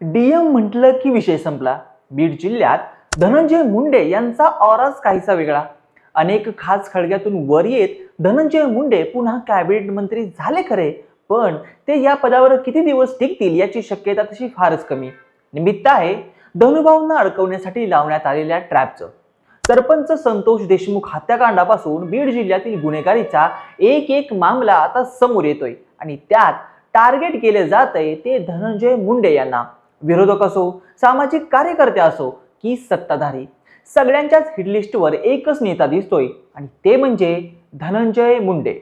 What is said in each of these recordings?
DM म्हटलं की विषय संपला. बीड जिल्ह्यात धनंजय मुंडे यांचा औराच काहीसा वेगळा. अनेक खास खळग्यातून वर येत धनंजय मुंडे पुन्हा कॅबिनेट मंत्री झाले खरे पण ते या पदावर किती दिवस टिकतील याची शक्यता तशी फारच कमी. निमित्त आहे धनुभावना अडकवण्यासाठी लावण्यात आलेल्या ट्रॅपचं सरपंच संतोष देशमुख हत्याकांडापासून बीड जिल्ह्यातील गुन्हेगारीचा एक एक मामला आता समोर येतोय. आणि त्यात टार्गेट केले जात आहे ते धनंजय मुंडे यांना. विरोधक असो सामाजिक कार्यकर्ते असो की सत्ताधारी. सगळ्यांच्याच हिटलिस्टवर एकच नेता दिसतोय आणि ते म्हणजे धनंजय मुंडे.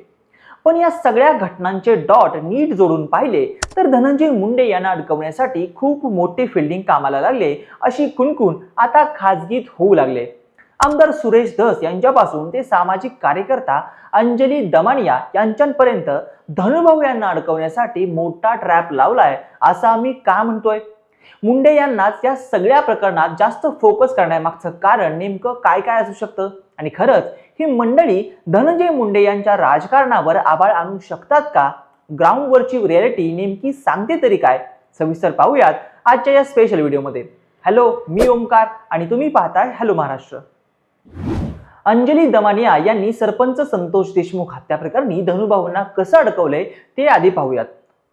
पण या सगळ्या घटनांचे डॉट नीट जोडून पाहिले तर धनंजय मुंडे यांना अडकवण्यासाठी खूप मोठे फिल्डिंग कामाला लागले अशी कुणकुण आता खाजगीत होऊ लागले. आमदार सुरेश धस यांच्यापासून ते सामाजिक कार्यकर्ता अंजली दमानिया यांच्यापर्यंत धनुभाऊ यांना अडकवण्यासाठी मोठा ट्रॅप लावलाय असं आम्ही का म्हणतोय? मुंडे यांनाच या सगळ्या प्रकरणात जास्त फोकस करण्यामागचं कारण नेमकं काय काय असू शकतं? आणि खरंच ही मंडळी धनंजय मुंडे यांच्या राजकारणावर आबाळ आणू शकतात का? ग्राउंडवरची रियालिटी नेमकी सांगते तरी काय? सविस्तर पाहूयात आजच्या या स्पेशल व्हिडिओमध्ये हॅलो मी ओमकार आणि तुम्ही पाहताय हॅलो महाराष्ट्र. अंजली दमानिया यांनी सरपंच संतोष देशमुख हत्या प्रकरणी धनुभाऊंना कसं अडकवलंय ते आधी पाहूयात.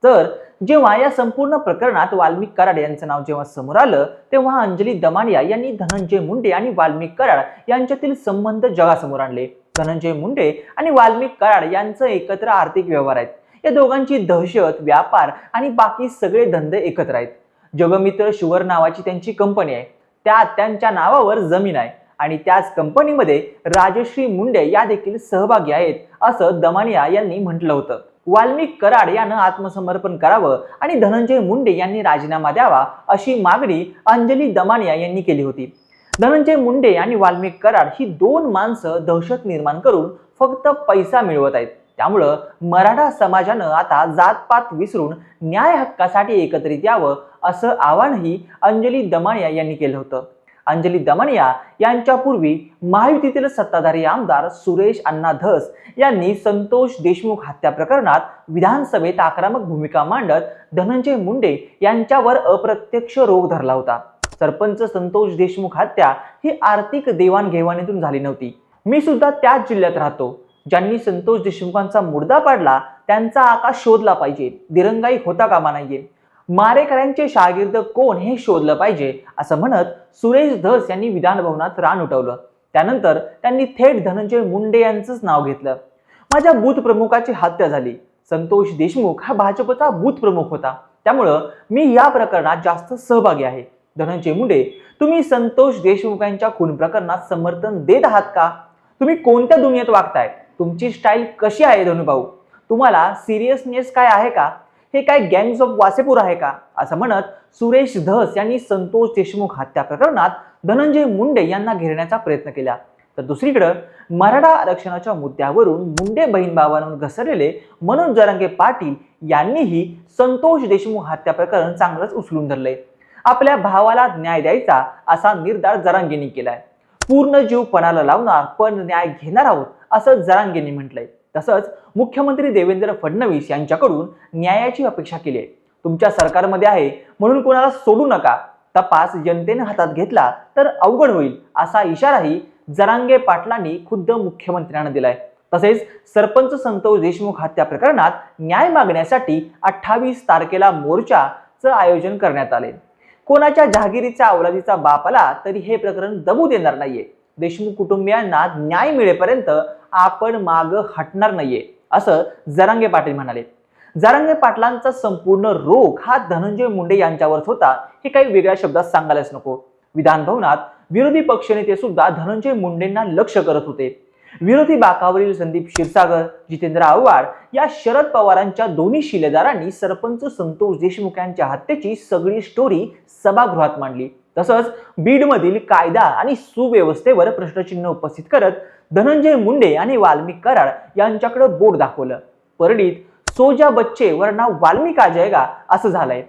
तर जेव्हा या संपूर्ण प्रकरणात वाल्मिक कराड यांचं नाव जेव्हा समोर आलं तेव्हा अंजली दमानिया यांनी धनंजय मुंडे आणि वाल्मिक कराड यांच्यातील संबंध जगासमोर आणले. धनंजय मुंडे आणि वाल्मिक कराड यांचं एकत्र आर्थिक व्यवहार आहेत. या दोघांची दहशत व्यापार आणि बाकी सगळे धंदे एकत्र आहेत. जगमित्र शुगर नावाची त्यांची कंपनी आहे. त्यात त्यांच्या नावावर जमीन आहे आणि त्याच कंपनीमध्ये राजश्री मुंडे या देखील सहभागी आहेत असं दमानिया यांनी म्हटलं होतं. वाल्मिक कराड यानं आत्मसमर्पण करावं आणि धनंजय मुंडे यांनी राजीनामा द्यावा अशी मागणी अंजली दमानिया यांनी केली होती. धनंजय मुंडे आणि वाल्मिक कराड ही दोन माणसं दहशत निर्माण करून फक्त पैसा मिळवत आहेत. त्यामुळं मराठा समाजानं आता जातपात विसरून न्याय हक्कासाठी एकत्रित यावं असं आवाहनही अंजली दमानिया यांनी केलं होतं. अंजली दमनिया यांच्यापूर्वी महायुतीतील सत्ताधारी आमदार सुरेश अण्णा धस यांनी संतोष देशमुख हत्या प्रकरणात विधानसभेत आक्रमक भूमिका मांडत धनंजय मुंडे यांच्यावर अप्रत्यक्ष रोग धरला होता. सरपंच संतोष देशमुख हत्या ही आर्थिक देवाणघेवाणीतून झाली नव्हती. मी सुद्धा त्याच जिल्ह्यात राहतो. ज्यांनी संतोष देशमुखांचा मुर्दा पाडला त्यांचा आकाश शोधला पाहिजे. दिरंगाई होता कामा नाहीये मारेकऱ्यांचे शागिर्द कोण हे शोधलं पाहिजे असं म्हणत सुरेश धस यांनी विधानभवनात रान उठवलं. त्यानंतर त्यांनी थेट धनंजय मुंडे यांचंच नाव घेतलं. माझ्या बूथ प्रमुखाची हत्या झाली. संतोष देशमुख हा भाजपचा बूथ प्रमुख होता. त्यामुळं मी या प्रकरणात जास्त सहभागी आहे. धनंजय मुंडे तुम्ही संतोष देशमुखांच्या खून प्रकरणात समर्थन देत आहात का? तुम्ही कोणत्या दुनियेत वागताय? तुमची स्टाईल कशी आहे धनुभाऊ? तुम्हाला सिरियसनेस काय आहे का? हे काय गँग्स ऑफ वासेपूर आहे का? असं म्हणत सुरेश धस यांनी संतोष देशमुख हत्या प्रकरणात धनंजय मुंडे यांना घेरण्याचा प्रयत्न केला. तर दुसरीकडं मराठा आरक्षणाच्या मुद्द्यावरून मुंडे बहीण भावांवर घसरलेले मनोज जरांगे पाटील यांनीही संतोष देशमुख हत्या प्रकरण चांगलंच उचलून धरलंय. आपल्या भावाला न्याय द्यायचा असा निर्धार जरांगेंनी केलाय. पूर्ण जीव पणाला लावणार पण न्याय घेणार आहोत असं जरांगेंनी म्हटलंय. तसंच मुख्यमंत्री देवेंद्र फडणवीस यांच्याकडून न्यायाची अपेक्षा केली आहे. तुमच्या सरकारमध्ये आहे म्हणून कोणाला सोडू नका. तपास जनतेने हातात घेतला तर अवघड होईल असा इशाराही जरांगे पाटलांनी खुद्द मुख्यमंत्र्यांना दिलाय. तसेच सरपंच संतोष देशमुख हत्या प्रकरणात न्याय मागण्यासाठी अठ्ठावीस तारखेला मोर्चाचं आयोजन करण्यात आले कोणाच्या जहागिरीचा अवलादीचा बाप आला तरी हे प्रकरण दबू देणार नाहीये. देशमुख कुटुंबियांना न्याय मिळेपर्यंत आपण माग हटणार नाहीये असं जरांगे पाटील म्हणाले. जरांगे पाटलांचा संपूर्ण रोग हा धनंजय मुंडे यांच्यावरच होता हे काही वेगळ्या शब्दात सांगायलाच नको. विधान भवनात विरोधी पक्षनेते सुद्धा धनंजय मुंडेंना लक्ष करत होते. विरोधी बाकावरील संदीप क्षीरसागर जितेंद्र आव्हाड या शरद पवारांच्या दोन्ही शिलेदारांनी सरपंच संतोष देशमुख यांच्या हत्येची सगळी स्टोरी सभागृहात मांडली. तसंच बीडमधील कायदा आणि सुव्यवस्थेवर प्रश्नचिन्ह उपस्थित करत धनंजय मुंडे आणि वाल्मिक कराड यांच्याकडे बोट दाखवलं. परडीत सोजा बच्चे वरना वाल्मिक जयगा असं झालंय.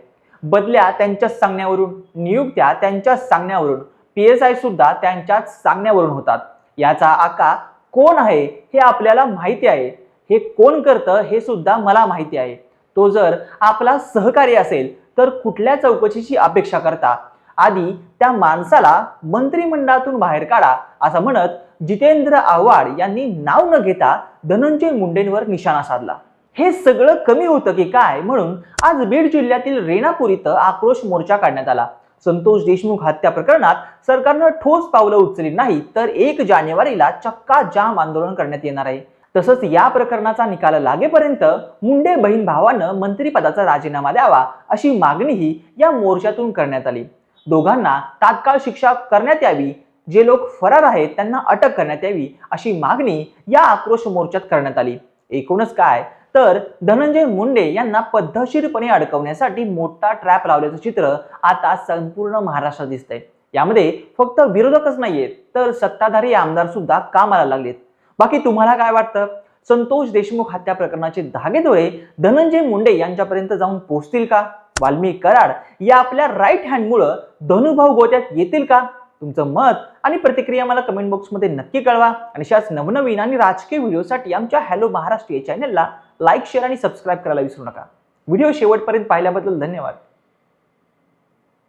बदल्या त्यांच्याच सांगण्यावरून नियुक्त्या त्यांच्याच सांगण्यावरून पी एस आय सुद्धा त्यांच्याच सांगण्यावरून होतात. याचा आका कोण आहे हे आपल्याला माहिती आहे. हे कोण करतं हे सुद्धा मला माहिती आहे. तो जर आपला सहकारी असेल तर कुठल्या चौकशीची अपेक्षा करता? आधी त्या माणसाला मंत्रिमंडळातून बाहेर काढा असं म्हणत जितेंद्र आव्हाड यांनी नाव न घेता धनंजय मुंडेंवर निशाणा साधला. हे सगळं कमी होतं की काय म्हणून आज बीड जिल्ह्यातील रेणापूर इथं आक्रोश मोर्चा काढण्यात आला. संतोष देशमुख हत्या प्रकरणात सरकारनं ठोस पावलं उचलली नाही तर एक जानेवारीला चक्का जाम आंदोलन करण्यात येणार आहे. तसंच या प्रकरणाचा निकाल लागेपर्यंत मुंडे बहीण भावानं मंत्रिपदाचा राजीनामा द्यावा अशी मागणीही या मोर्चातून करण्यात आली. दोघांना तात्काळ शिक्षा करण्यात यावी जे लोक फरार आहेत त्यांना अटक करण्यात यावी अशी मागणी या आक्रोश मोर्चात करण्यात आली. एकूणच काय? तर धनंजय मुंडे यांना पद्धतशीरपणे अडकवण्यासाठी मोठा ट्रॅप लावल्याचं चित्र आता संपूर्ण महाराष्ट्रात दिसतंय. यामध्ये फक्त विरोधकच नाहीयेत तर सत्ताधारी आमदार सुद्धा कामाला लागलेत? बाकी तुम्हाला काय वाटतं? संतोष देशमुख हत्या प्रकरणाचे धागेदोरे धनंजय मुंडे यांच्यापर्यंत जाऊन पोहोचतील का? वाल्मिक कराड या आपल्या राईट हँडमुळं धनुभाऊ गोत्यात येतील का? तुमचं मत आणि प्रतिक्रिया मला कमेंट बॉक्समध्ये नक्की कळवा. आणि अशाच नवनवीन आणि राजकीय व्हिडिओसाठी आमच्या हॅलो महाराष्ट्र या चॅनलला लाईक शेअर आणि सबस्क्राईब करायला विसरू नका. व्हिडिओ शेवटपर्यंत पाहिल्याबद्दल धन्यवाद.